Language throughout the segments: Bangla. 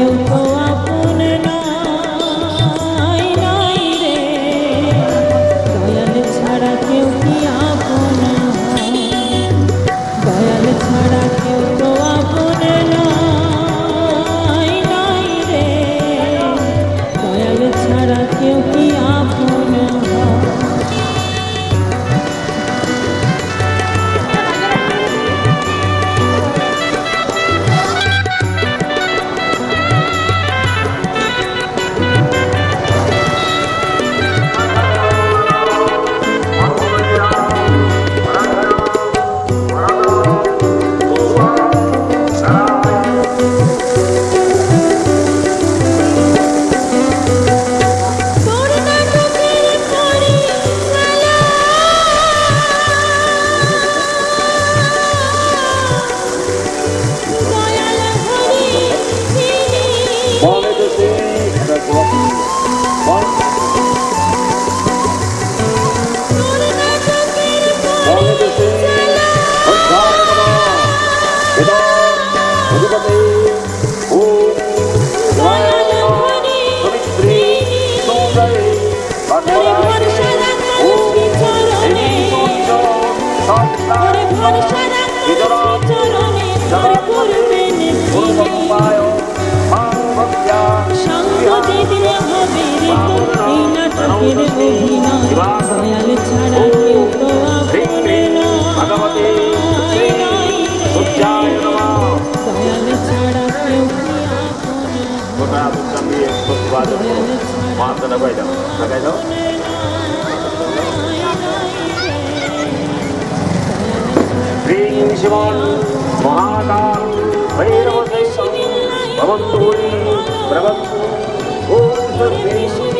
eu tô মায়ের অভিনয় দয়াল ছাড়া কেউ তো আপনে দয়াল ছাড়া কেউ মাথা লাগাই দাও লাগাই দাও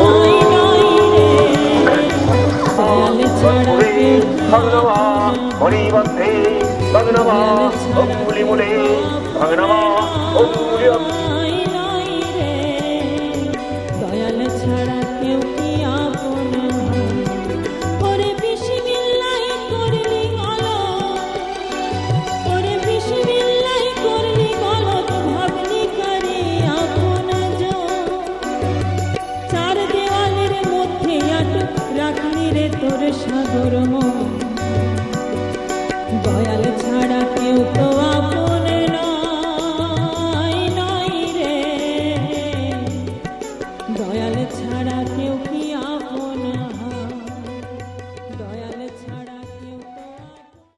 Oh.